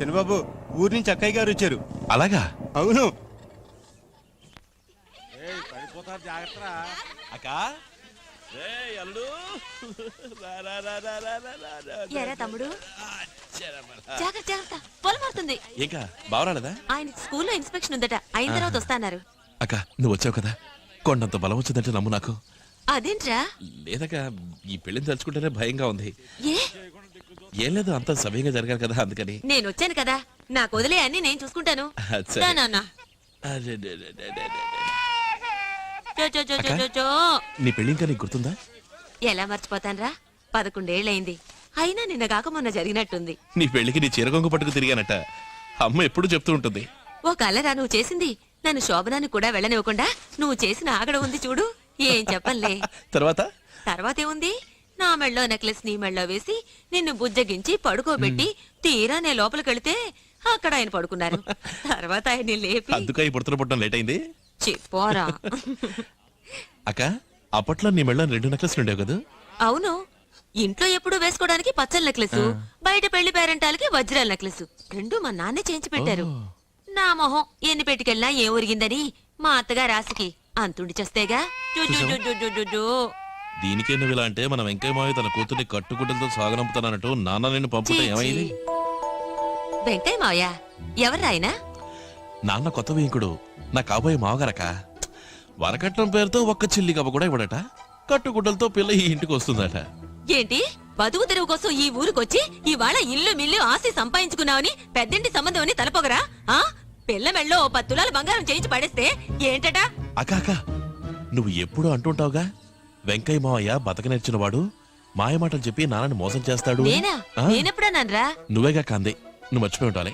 చిన్నబాబు ఊరి నుంచి అక్కయ్య గారు వచ్చారు. అలాగా? అవును. అక్కా? రేయ్, అల్లుడు. రా, రా, రా, రా, రా, రా, రా, రా. ఎరా తమ్ముడు? జాగ్రత్త మారుతుంది. ఇంకా బావరాలేదా? ఆయన స్కూల్లో ఇన్స్పెక్షన్ ఉందట. అయిన తర్వాత వస్తాన్నారు. అక్క నువ్వు వచ్చావు కదా? కొండంత బలం వచ్చిందంటే నమ్ము నాకు. అదేంట్రా? లేదక్క ఈ పెళ్ళిని తలుచుకుంటేనే భయంగా ఉంది. ఏ? ఏం లేదు అంత సమయంగా జరగాలి కదా అందుకని. నేను వచ్చాను కదా నాకు వదిలే అన్ని నేను చూసుకుంటాను. సరే. నాన్న. చో, చో, చో, చో, చో, చో. నీ పెళ్ళి ఇంకా నీకు గుర్తుందా? ఎలా మర్చిపోతాన్రా? పదకొండేళ్ళయింది అయినా నిన్న కాక మొన్న జరిగినట్టుంది. నీ పెళ్ళికి నీ చీరగొంగ పట్టుకు తిరిగానట. అమ్మ ఎప్పుడు చెప్తూ ఉంటుంది. ఓ కలరా నువ్వు చేసింది? నన్ను శోభనాన్ని కూడా వెళ్ళనివ్వకుండా నువ్వు చేసిన ఆగడ ఉంది చూడు. ఏం చెప్పంలే తర్వాత? తర్వాత ఏముంది నా మెళ్ళో నెక్లెస్ నీ మెళ్ళో వేసి నిన్ను బుజ్జగించి పడుకోబెట్టి తీరా నే లోపలికెళితే అక్కడ ఆయన పడుకున్నారు. తర్వాత ఆయన్ని లేపి అందుక ఈ పుడుతున్న పుట్టడం లేట్ అయింది? చెప్పోరా? అక్క అప్పట్లో నీ మెళ్ళ రెండు నెక్లెస్లు ఉండేవి కదా? అవును. ఇంట్లో ఎప్పుడు వేసుకోవడానికి పచ్చల నెక్లెస్ బయట పెళ్ళి పేరెంటాలకి వజ్రాల నెక్లెస్. రెండు మా నాన్నే చేయించి పెట్టారు. నా మొహం ఎన్ని పెట్టుకెళ్ళినా ఏం ఒరిగిందని మా అత్తగా రాసికి అంతుండి చేస్తేగా. దీనికే నువ్వు ఇలా అంటే మన వెంకయ్య మావి తన కూతుర్ని కట్టుకుంటలతో సాగనంపుతానన్నట్టు నాన్న నిన్ను పంపుతా ఏమైంది? చీ. వెంకయ్య మావయ్య ఎవర్రాయన నాన్న కొత్త వేంకుడు నా కాబోయే మావగారక వరకట్నం పేరుతో ఒక్క చిల్లి కవ్వ కూడా ఇవ్వడట. కట్టుగుడ్డలతో పిల్ల ఈ ఇంటికి వస్తుందట. ఏంటి? బతుకు తెరువు కోసం ఈ ఊరికొచ్చి ఇవాళ ఇల్లు మిల్లు ఆస్తి సంపాదించుకున్నావని పెద్దింటి సంబంధం అని తలపొగరా? ఆ? పిల్ల మెళ్ళో ఓ పది తులాలు బంగారం చేయించి పడేస్తే ఏంటట? అక్క నువ్వు ఎప్పుడు అంటుంటావుగా? వెంకయ్య మావయ్య బతక నేర్చినవాడు మాయమాటలు చెప్పి నాన్నని మోసం చేస్తాడు అని. నేనా? ఆ? నేనెప్పుడన్నానరా? నువ్వేగా కాంది నువ్వు మర్చిపోయి ఉండాలి.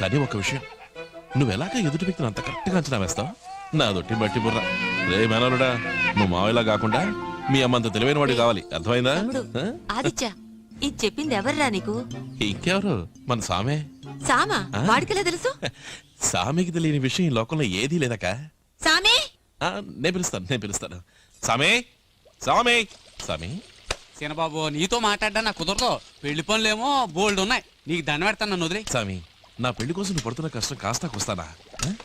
కానీ ఒక విషయం నువ్వు ఎలాగ ఎదుటి వ్యక్తిని అంత కరెక్ట్గా అంచనా వేస్తావు? నా దొట్టి బట్టి బుర్ర. రే మేనలుడా నువ్వు మావయ్యలా కాకుండా మీ అమ్మంత తెలివైన వాడు కావాలి. అర్థమైందా? తమ్ముడు ఆ? ఆదిత్య ఇది చెప్పింది ఎవర్రా నీకు? ఇంకెవరు? మన సామే. సామా? వాడికెలా తెలుసు? సామికి తెలియని విషయం ఈ లోకంలో ఏదీ ఆ, నేను పిలుస్తాను నేను పిలుస్తాను. సామే సామే సామి. సీనబాబు నీతో మాట్లాడ్డా నాకు కుదరదు. పెళ్ళి పనులేమో బోల్డ్ ఉన్నాయి. నీకు దండ పెడతాను నన్ను వదిలే. సామి నా పెళ్ళి కోసం నువ్వు పడుతున్న కష్టం కాస్త వస్తానా?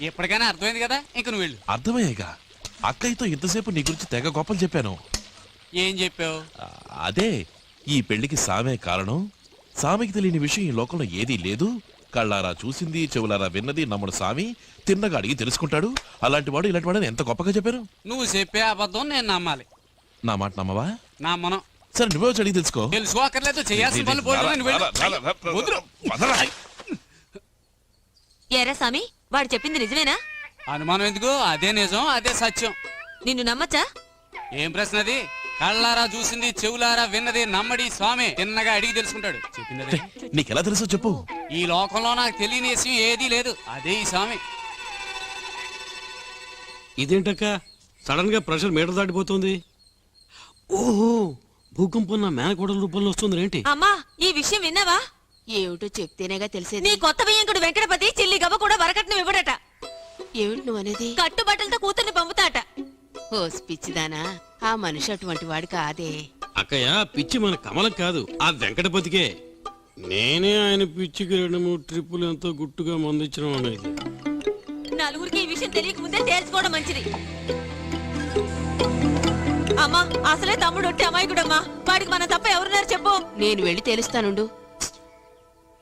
ఎప్పటికైనా అర్థమైంది కదా? ఇంక నువ్వు వెళ్ళు. అర్థమయ్యేగా అక్కయ్యతో ఇంతసేపు నీ గురించి తెగ గొప్పలు చెప్పాను. ఏం చెప్పావు? అదే ఈ పెళ్ళికి సామే కారణం. సామికి తెలియని విషయం ఈ లోకంలో ఏదీ లేదు. కళ్ళారా చూసింది చెవులారా విన్నది నమ్ముడు సామి. తిన్నగా అడిగి తెలుసుకుంటాడు. అలాంటి వాడు ఇలాంటి వాడు ఎంత గొప్పగా చెప్పారు? నువ్వు చెప్పే అబద్ధం నేను నమ్మాలి. నా మాట నమ్మవా? నా మనం. సరే నువ్వే వచ్చి అడిగి తెలుసుకో. తెలుసుకోకర్లేదు చేయాల్సిన పనులు వెళ్ళు. సామి వాడు చెప్పింది నిజమేనా? అనుమానం ఎందుకు? అదే నిజం అదే సత్యం. నిన్ను నమ్మచ్చా? ఏం ప్రశ్న అది? కళ్ళారా చూసింది చెవులారా విన్నది నమ్మడి స్వామి. తిన్నగా అడిగి తెలుసుకుంటాడు. చెప్పింది అదే. నీకెలా తెలుసో చెప్పు. ఈ లోకంలో నాకు తెలియని విషయం ఏదీ లేదు. అదే ఈ స్వామి. ఇదేంటక్క? సడన్గా ప్రెషర్ మీటర్ దాటిపోతుంది. ఓహో భూకంపం నా మేనకోడల రూపంలో వస్తుంది ఏంటి? అమ్మా ఈ విషయం విన్నావా? ఏమిటో చెప్తేనేగా తెలిసేది. నీ కొత్త బియ్యంకుడు వెంకటపతి చిల్లి గవ్వ కూడా వరకట్నం ఇవ్వడట. ఏమిటి నువ్వు అనేది? కట్టుబట్టలతో కూతుర్ని పంపుతాట. ఓ పిచ్చిదానా. ఆ మనిషి అటువంటి వాడు కాదే. అక్కయ్య పిచ్చి మన కమలం కాదు. ఆ వెంకటపతికే. నేనే ఆయన పిచ్చికి రెండు మూడు ట్రిప్పులు ఎంతో గుట్టుగా మందించడం అనేది. నలుగురికి ఈ విషయం తెలియక ముందే తేల్చుకోవడం మంచిది. అమ్మా అసలే తమ్ముడు ఒట్టి అమాయకుడమ్మా. వాడికి మన తప్ప ఎవరున్నారు చెప్పు. నేను వెళ్ళి తెలుస్తానుండు.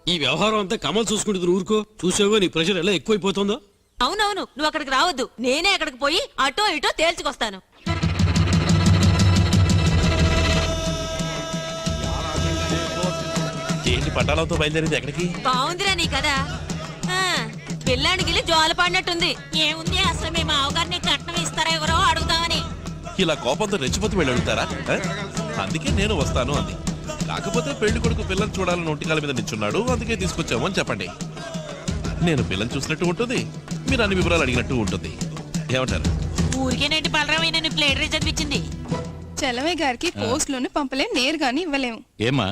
ఈ వ్యవహారం అంతా కమల్ చూసుకుంటుంది ఊరుకో. చూసావో నీ ప్రెషర్ ఎలా ఎక్కువైపోతుందో? అవునవును నువ్వు అక్కడికి రావద్దు. నేనే అక్కడికి పోయి అటో ఇటో తేల్చుకొస్తాను. ఏంటి పట్టాలతో బయలుదేరింది ఎక్కడికి? బాగుందిరా నీ కదా పిల్లాడికి వెళ్ళి జోల పడినట్టుంది. ఏముంది అసలు మీ మావగారిని కట్నం ఇస్తారా ఎవరో అడుగుతామని ఇలా కోపంతో రెచ్చిపోతూ వెళ్ళి అడుగుతారా? అందుకే నేను వస్తాను అంది. కాకపోతే పెళ్ళి కొడుకు పిల్లలు చూడాలని ఒంటికాల మీద నిల్చున్నాడు అందుకే తీసుకొచ్చాము అని చెప్పండి. నేను పిల్లలు చూసినట్టు ఉంటుంది. మీరు అన్ని వివరాలు అడిగినట్టు ఉంటుంది. ఏమంటారు? ఊరికేనేంటి బలరామైన నీ ప్లేటరీ చదివించింది. చలమయ్య గారికి పోస్టులోనే పంపలేం నేరుగాని ఇవ్వలేము ఏమా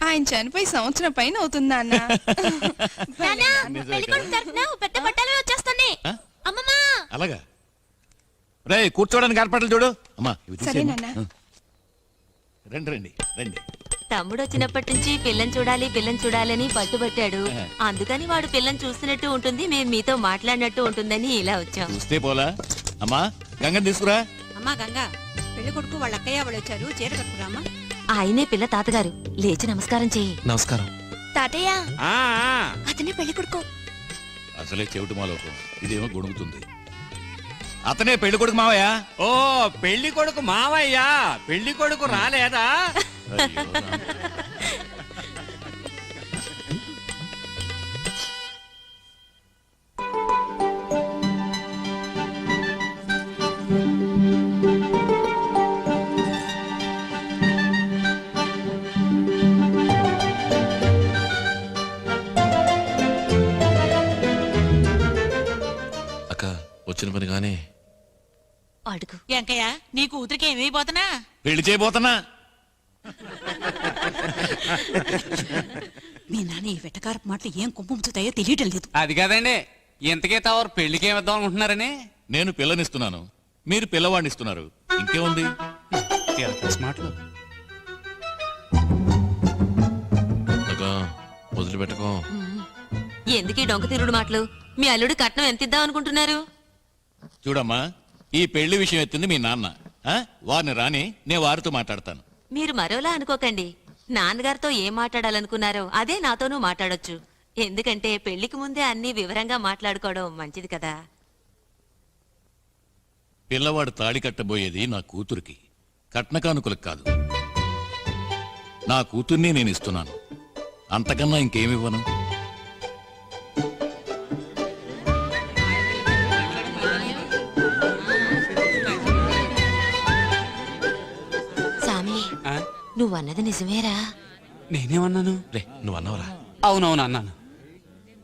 ఆయన చనిపోయి సంవత్సరం పైన అవుతుందా అన్న? పెద్ద అమ్మమ్మా! అలాగా? రే కూర్చోడానికి ఏర్పాట్లు చూడు. అమ్మా ఇవి తీసేయమ్మా. సరేనన్నా. రండి రండి రండి. తమ్ముడు వచ్చినప్పటి నుంచి పిల్లని చూడాలి పిల్లని చూడాలని పట్టుబట్టాడు. అందుకని వాడు పిల్లని చూస్తున్నట్టు ఉంటుంది మేము మీతో మాట్లాడినట్టు ఉంటుందని ఇలా వచ్చాం. చూస్తే పోలా? అమ్మా గంగని తీసుకురా. అమ్మా గంగా పెళ్ళి కొడుకు వాళ్ళ అక్కయ్య వాళ్ళు వచ్చారు చీర కట్టుకురామ్మా. ఆయనే పిల్ల తాతగారు లేచి నమస్కారం చెయ్యి. నమస్కారం. తాతయ్య. అతనే పెళ్ళి కొడుకు. అసలే చెవిటి మాలోకం ఇదేమో గొణుగుతుంది అతనే పెళ్ళి కొడుకు మావయ్య? ఓ పెళ్ళి కొడుకు మావయ్యా పెళ్ళి కొడుకు రాలేదా. అక్క వచ్చిన పని కానీ. అడుగు. వెంకయ్య నీ కూతురికి ఏమైపోతున్నా? పెళ్ళి చేయబోతున్నా. మీ నాన్న ఈ వెటకారపు మాటలు ఏం కుంపుతాయో తెలియటం లేదు. అది కాదండి. ఇంతకే తవరు పెళ్ళికి ఏమిద్దాం అనుకుంటున్నారని నేను పిల్లనిస్తున్నాను. మీరు పిల్లవాడిని ఇస్తున్నారు ఇంకేముంది మాటలు వదిలిపెట్టుకో. ఎందుకు ఈ డొంక తిరుడు మాటలు? మీ అల్లుడు కట్నం ఎంత ఇద్దాం అనుకుంటున్నారు? చూడమ్మా ఈ పెళ్ళి విషయం ఎత్తింది మీ నాన్న. ఆ? వారిని రాని నేను వారితో మాట్లాడతాను. మీరు మరోలా అనుకోకండి. నాన్నగారితో ఏం మాట్లాడాలనుకున్నారో అదే నాతోనూ మాట్లాడొచ్చు. ఎందుకంటే పెళ్ళికి ముందే అన్ని వివరంగా మాట్లాడుకోవడం మంచిది కదా. పిల్లవాడు తాళి కట్టబోయేది నా కూతురికి కట్నకానుకలకు కాదు. నా కూతుర్ని నేను ఇస్తున్నాను. అంతకన్నా ఇంకేమివ్వను? నువ్వన్నది నిజమేరా? నేనేమన్నాను? రే నువ్వు అన్నవరా అవునవును అన్నాను.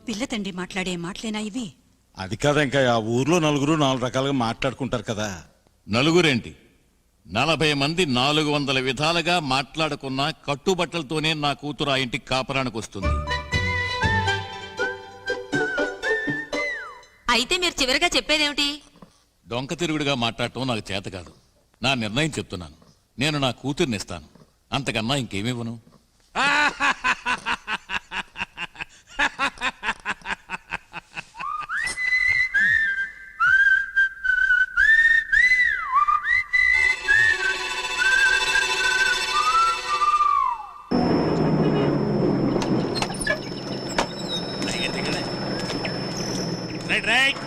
పిల్ల తండ్రి మాట్లాడే మాటలేనా ఇవి? అది కాదు ఇంకా ఆ ఊర్లో నలుగురు నాలుగు రకాలుగా మాట్లాడుకుంటారు కదా. నలుగురేంటి? నలభై మంది నాలుగు వందల విధాలుగా మాట్లాడుకున్న కట్టుబట్టలతోనే నా కూతురు ఆ ఇంటికి కాపరానికి వస్తుంది. అయితే మీరు చివరిగా చెప్పేదేమిటి? డొంక తిరుగుడుగా మాట్లాడటం నాకు చేత కాదు. నా నిర్ణయం చెప్తున్నాను. నేను నా కూతుర్ని ఇస్తాను. అంతకన్నా ఇంకేమివ్వను రైట్.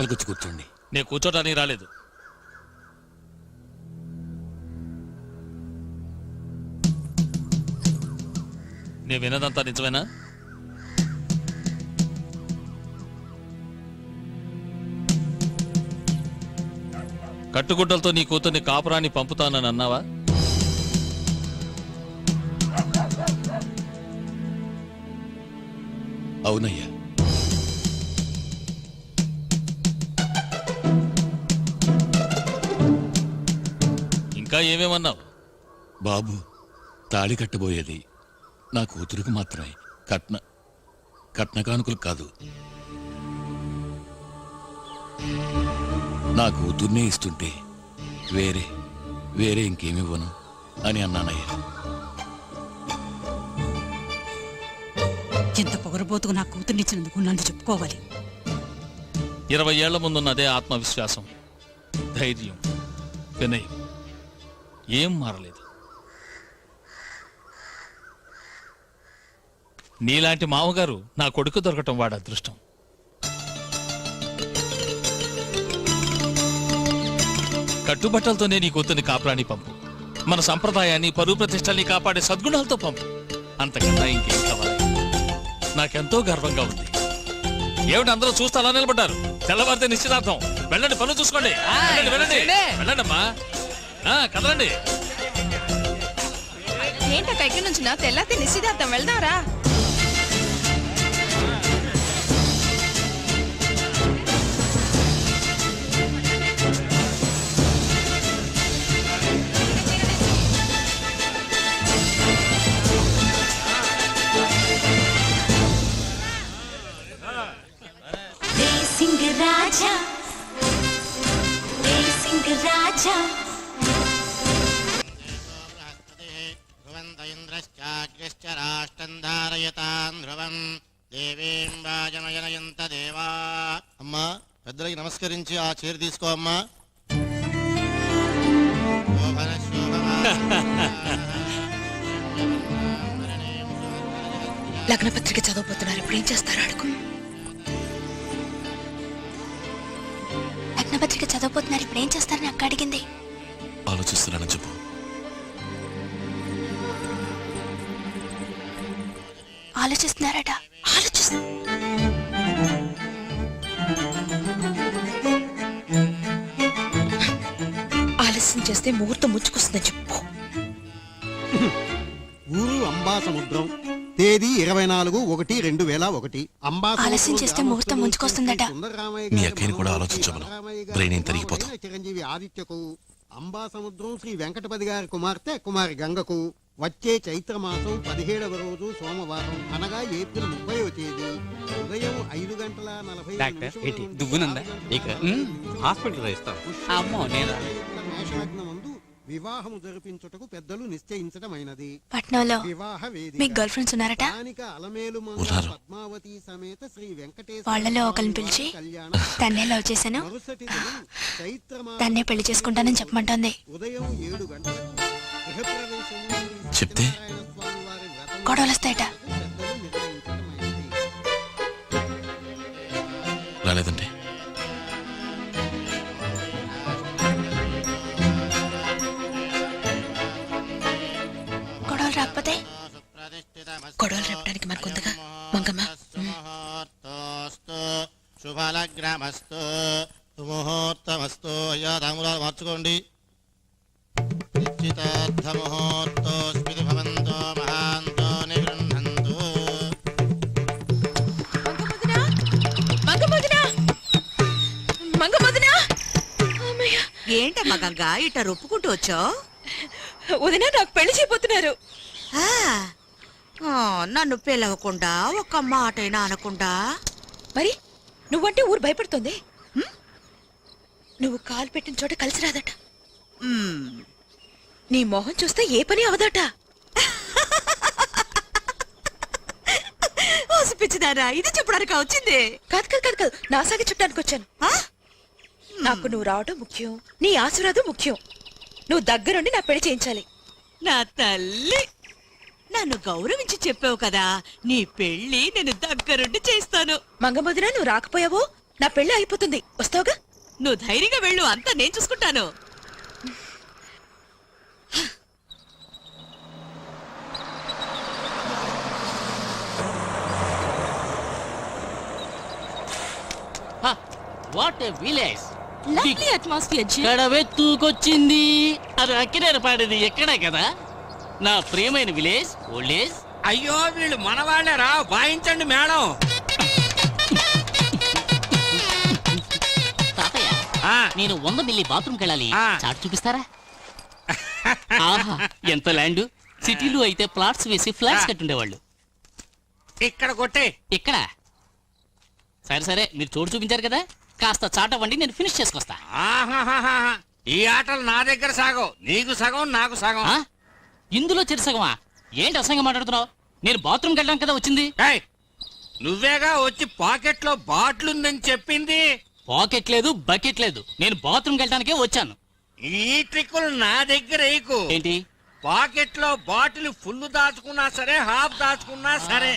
లోపలికి వచ్చి కూర్చోండి. నేను కూర్చోటానికి రాలేదు. నేను వినదంతా నిజమేనా? కట్టుగుడ్డలతో నీ కూతుర్ని కాపురాన్ని పంపుతానని అన్నావా? అవునయ్యా. ఏమేమన్నావు? బాబు తాళి కట్టబోయేది నా కూతురికి మాత్రమే. కట్న కట్న కానుకలు కాదు. నా కూతుర్నే ఇస్తుంటే వేరే వేరే ఇంకేమివ్వను అని అన్నానయ్యా. ఎంత పొగరబోతుకు నా కూతుర్నిచ్చినందుకు నన్ను చెప్పుకోవాలి. ఇరవై ఏళ్ళ ముందున్న అదే ఆత్మవిశ్వాసం ధైర్యం వినయం. ఏం మారలేదు. నీలాంటి మామగారు నా కొడుకు దొరకటం వాడు అదృష్టం. కట్టుబట్టలతోనే నీ కూతుర్ని కాపురాని పంపు. మన సంప్రదాయాన్ని పరువు ప్రతిష్టల్ని కాపాడే సద్గుణాలతో పంపు. అంతకన్నా ఇంకేం కావాలి? నాకెంతో గర్వంగా ఉంది. ఏమిటి అందరూ చూస్తే అలా నిలబడ్డారు? తెల్లవారితే నిశ్చితార్థం. వెళ్ళండి పనులు చూసుకోండి. వెళ్ళండి వెళ్ళండి. వెళ్ళండి అమ్మా కదలండి. ఏంటక్క ఎక్కడి నుంచి నా తెల్లాతే నిశ్చితార్థం వెళ్దాంరా? నమస్కరించి ఆ చీర తీసుకో అమ్మా. శోభన శోభమా లగ్నపత్రిక చదవబోతున్నారు. ఇప్పుడు ఏం చేస్తారు? అడుగు. లగ్నపత్రిక చదవబోతున్నారు. ఇప్పుడు ఏం చేస్తారని అక్క అడిగింది. ఆలోచిస్తున్నానని చెప్పు. ఆలోచిస్తున్నారట. చేస్తే ముహూర్తం ముచ్చుకొస్తుందని చెప్పు. ఊరు అంబా సముద్రం తేదీ ఇరవై నాలుగు ఒకటి రెండు వేల ఒకటి. అంబా ఆలస్యం చేస్తే ముహూర్తం ముంచుకొస్తుందట. మీ అక్కయ్యని కూడా ఆలోచించమను. బ్రెయిన్ ఏం తరిగిపోతాం. చిరంజీవి ఆదిత్యకు. అంబా సముద్రం శ్రీ వెంకటపతి గారి కుమార్తె కుమారి గంగకు. వచ్చే చైత్ర మాసం పదిహేడవ రోజు సోమవారం అనగా ఏప్రిల్ ముప్పైవ తేదీ. ఉదయం ఐదు గంటల నలభై డాక్టర్ ఏంటి? దువ్వునుందా? ఇక హాస్పిటల్ ఇస్తాం. అమ్మో నేను? యుక్త మేషలగ్నమందు వివాహము జరిపించుటకు పెద్దలు నిశ్చయించటమైనది పట్నంలో వివాహ వేదిక మీకు గర్ల్ ఫ్రెండ్స్ ఉన్నారట స్థానిక అలమేలు ఉన్నారు. పద్మావతి సమేత శ్రీ వెంకటేశ్వర వాళ్ళలో ఒకరిని పిలిచి కళ్యాణ తన్నే లవ్ చేశాను మరుసటి దినం తన్నే పెళ్ళి చేసుకుంటానని చెప్పమంటోంది ఉదయం ఏడు గంటలకు గృహప్రవేశము శ్రీ చెప్తే? గొడవలు వస్తాయట పెద్దలు. గొడవలు రేపడానికి మనకుందిగా మంగమ్మ. ముహూర్తోస్తు శుభలగ్నమస్తు. సుముహూర్తమస్తు అయ్యా మార్చుకోండి. నిశ్చితార్థ ముహూర్తోస్మితి భవంతో మహాంతో నిగృహంతు మంగమోదినా? మంగమోదినా? అమ్మయ్య. ఏంటమ్మా గంగా ఇట్ట రొప్పుకుంటూ వచ్చావు? వదినా నాకు పెళ్ళి చేయబోతున్నారు. నన్ను పిలవకుండా ఒక్క మాటైనా అనకుండా. మరి నువ్వంటే ఊరు భయపడుతుంది? నువ్వు కాలు పెట్టిన చోట కలిసి రాదట. నీ మొహం చూస్తే ఏ పని అవదట? పిచ్చిదారా ఇది చెప్పడానికి వచ్చింది. కాదు కాదు కాదు కాదు నా సాగి చుట్టానికి వచ్చాను. ఆ? నాకు నువ్వు రావడం ముఖ్యం నీ ఆశీర్వాదం ముఖ్యం. నువ్వు దగ్గరుండి నా పెళ్ళి చేయించాలి. నా తల్లి. నన్ను గౌరవించి చెప్పావు కదా నీ పెళ్ళి నేను దగ్గరుండి చేస్తాను. మంగమోదినా నువ్వు రాకపోయావో? నా పెళ్ళి అయిపోతుంది. వస్తావుగా? నువ్వు ధైర్యంగా వెళ్ళు అంతా నేను చూసుకుంటాను. What a village lovely atmosphere గడవే తూకొచ్చింది అది అక్కినేరు పాడేది ఎక్కడే కదా? నా ప్రియమైన విలేజ్ ఓల్డేజ్ అయ్యో వీళ్ళు మనవాళ్ళేరా వాయించండి మేడం. తాతయ్య ఆ, నేను వంద మిల్లీ బాత్రూమ్కి వెళ్ళాలి. ఆ. చాట్ చూపిస్తారా? ఆహా ఎంత ల్యాండ్. సిటీలో అయితే ప్లాట్స్ వేసి ఫ్లాట్స్ కట్టుండేవాళ్ళు. ఇక్కడ కొట్టే. ఇక్కడ? సరే సరే మీరు చోటు చూపించారు కదా. కాస్త చాట వండి నేను ఫినిష్ చేసుకొస్తా. ఆహాహాహా. ఈ ఆటలు నా దగ్గర సాగవు. నీకు సగం నాకు సగం. ఆ? ఇందులో చెరుసగమా ఏంటి అసంగా మాట్లాడుతున్నావు? నేను బాత్రూమ్కి వెళ్ళడానికి కదా వచ్చింది. ఏయ్, నువ్వేగా వచ్చి పాకెట్లో బాటిల్ ఉందని చెప్పింది? పాకెట్ లేదు బకెట్ లేదు. నేను బాత్రూమ్కి వెళ్ళడానికే వచ్చాను. ఈ ట్రిక్కులు నా దగ్గర వేయకు. ఏంటి? పాకెట్లో బాటిల్ ఫుల్ దాచుకున్నా సరే హాఫ్ దాచుకున్నా సరే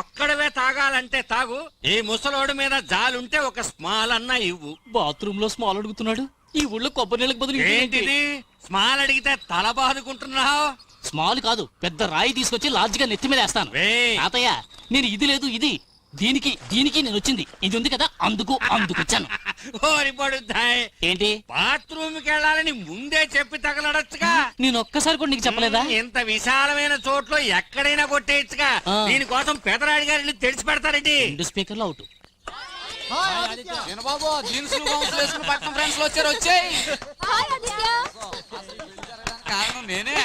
ఒక్కడవే తాగాలంటే తాగు. ఈ ముసలోడి మీద జాలుంటే ఒక స్మాల్ అన్నా ఇవ్వు. బాత్రూమ్లో స్మాల్ అడుగుతున్నాడు. ఈ ఊళ్ళో కొబ్బరి నీళ్ళకి బదులు ఇంకేంటి? ఏంటిది? స్మాల్ అడిగితే తల బాదుకుంటున్నావు? స్మాల్ కాదు పెద్ద రాయి తీసుకొచ్చి లార్జ్గా నెత్తి మీద వేస్తాను. తాతయ్య నేను ఇది లేదు ఇది. దీనికి దీనికి నేను వచ్చింది. ఇది ఉంది కదా అందుకు అందుకు వచ్చాను. ఓరి పడుద్దాయ్. ఏంటి? బాత్రూమ్కి వెళ్ళాలని ముందే చెప్పి తగలడచ్చుగా. నేను ఒక్కసారి కూడా నీకు చెప్పలేదా? ఇంత విశాలమైన చోట్లో ఎక్కడైనా కొట్టేయచ్చుగా. ఆ. దీనికోసం పెదరాడి గారు ఇల్లు తెరిచి పెడతారండి. రెండు స్పీకర్లు అవుట్. బాబు జీన్స్ వేసుకుని పక్కన ఫ్రెండ్స్ వచ్చారు వచ్చాయి. కారణం నేనే.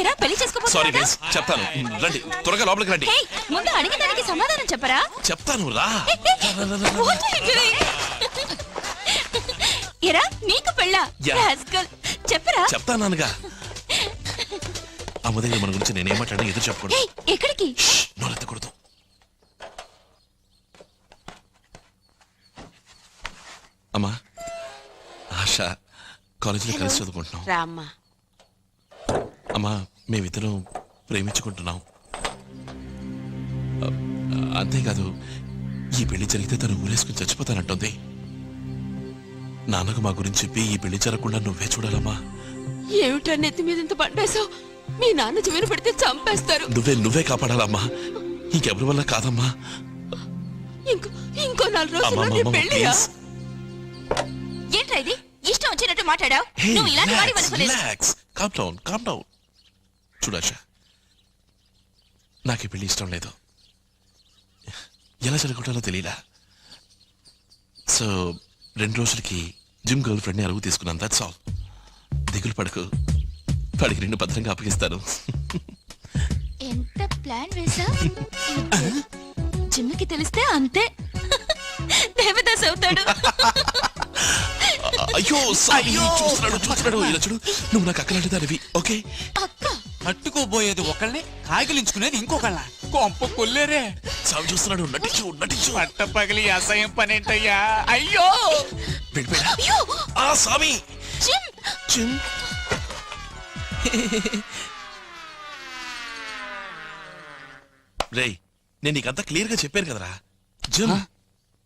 ఎరా పెళ్ళి చేసుకోబోతున్నావా? సారీ చెప్తాను. రండి త్వరగా లోపలికి రండి. ముందు అడిగిన దానికి సమాధానం చెప్పరా? చెప్తాను రా. What are you doing? ఎరా నీకు పెళ్ళా? Yeah. Rascal. చెప్పరా? చెప్తానానుగా అమ్మ దగ్గర మన గురించి నేనేం మాట్లాడినా ఎదురు చెప్పకూడదు. ఎక్కడికి? నోరెత్తకూడదు. అమ్మా ఆశ కాలేజీలో కలిసి చదువుకుంటున్నాం. రామ్మా. అమ్మా మేమిద్దరం ప్రేమించుకుంటున్నాం. అ- అంతేకాదు ఈ పెళ్ళి జరిగితే తను ఊరేసుకుని చచ్చిపోతానంటుంది. నాన్నకు మా గురించి చెప్పి ఈ పెళ్ళి జరగకుండా నువ్వే చూడాలమ్మా. ఏమిటా నెత్తి మీద ఇంత పడ్డేసావు మీ నాన్న చెవిన పెడితే చంపేస్తారు. నువ్వే నువ్వే కాపాడాలమ్మా. ఇంకెవరి వల్ల కాదమ్మా. ఇంకో ఇంకో నాలుగు అమ్మా, రోజుల్లో నీ అమ్మా, పెళ్ళియా? please. ఏంట్రా ఇది? ఇష్టం వచ్చినట్టు మాట్లాడావు? నువ్వు ఇలాంటి వాడి అనుకోలేదు. చూడాష నాకు ఈ పెళ్ళి ఇష్టం లేదు. ఎలా జరుగుతుందో తెలియలా. సో రెండు రోజులకి జిమ్ గర్ల్ ఫ్రెండ్ని అరుగు తీసుకున్నాను దట్స్ ఆల్ దిగులు పడకు. వాడికి రెండు భద్రంగా అప్పగిస్తాను. ఎంత ప్లాన్ వేసా జిమ్కి తెలిస్తే అంతే. దేవదాస్ అవుతాడు. అయ్యో సారీ చూస్తున్నాడు చూస్తున్నాడు. ఇలా చూడు. నువ్వు నాకు అక్కలాంటి దానివి ఓకే? పట్టుకోబోయేది ఒకళ్ళని కాగిలించుకునేది ఇంకొకళ్ళ కొంప కొల్లేరే. సామి చూస్తున్నాడు. నటించు నటించు. పట్ట పగిలి అసహ్యం పనేంటయ్యా. అయ్యో! వెళ్ళిపోయా ఆ సామి! జిమ్ జిమ్ రేయ్ నేను నీకంతా క్లియర్గా చెప్పాను కదరా. జిమ్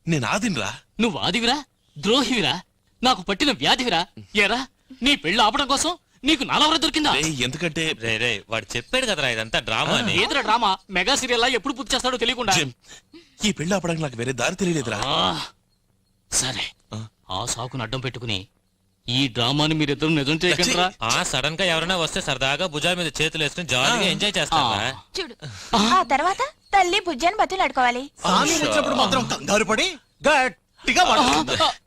నేను ఆదినరా. నువ్వు ఆదివిరా? ద్రోహివిరా? నాకు పట్టిన వ్యాధివిరా. ఏరా నీ పెళ్ళి ఆపడం కోసం నీకు నాలవర దొరికిందా? రేయ్ ఎందుకంటే రే రే వాడు చెప్పాడు కదరా ఇదంతా డ్రామా అని. ఏదిరా డ్రామా? మెగా సీరియల్ ఎప్పుడు పూర్తి చేస్తాడో తెలియకుండా. జిమ్ ఈ పెళ్ళి ఆపడానికి నాకు వేరే దారి తెలియలేదురా. ఆ, సరే ఆ. ఆ సాకును అడ్డం పెట్టుకుని ఈ డ్రామాని మీరిద్దరు నిజం చేయకండిరా. ఆ సడన్గా ఎవరైనా వస్తే సరదాగా భుజాల మీద చేతులు వేసుకుని జాలీగా ఎంజాయ్ చేస్తారా చూడు ఆ. తర్వాత తల్లి బుజ్జాన్ని బతులు ఆడుకోవాలి మాత్రం కంగారు పడి గట్టిగా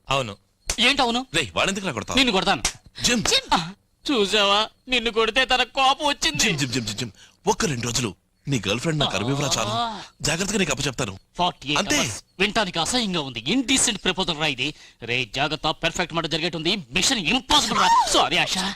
అవును. ఏంటవును? రేయ్ వాడెందుకు నా కొడతావు? నిన్ను కొడతాను. జిమ్. చూసావా? నిన్ను కొడితే తన కోపం వచ్చింది. జిమ్ జిమ్ జిమ్ జిమ్ జిమ్. ఒక్క రెండు రోజులు. నీ గర్ల్ ఫ్రెండ్ నాకు అరువివరా చాలు. జాగ్రత్తగా నీకు అప్పచెప్తాను ఫార్టీ అంతే. వినటానికి అసహ్యంగా ఉంది. ఇండీసెంట్ ప్రపోజల్ రా ఇది. రే జాగ్రత్త. పెర్ఫెక్ట్ మాట జరిగేటుంది. మిషన్ ఇంపాసిబుల్ రా. సారీ ఆశా.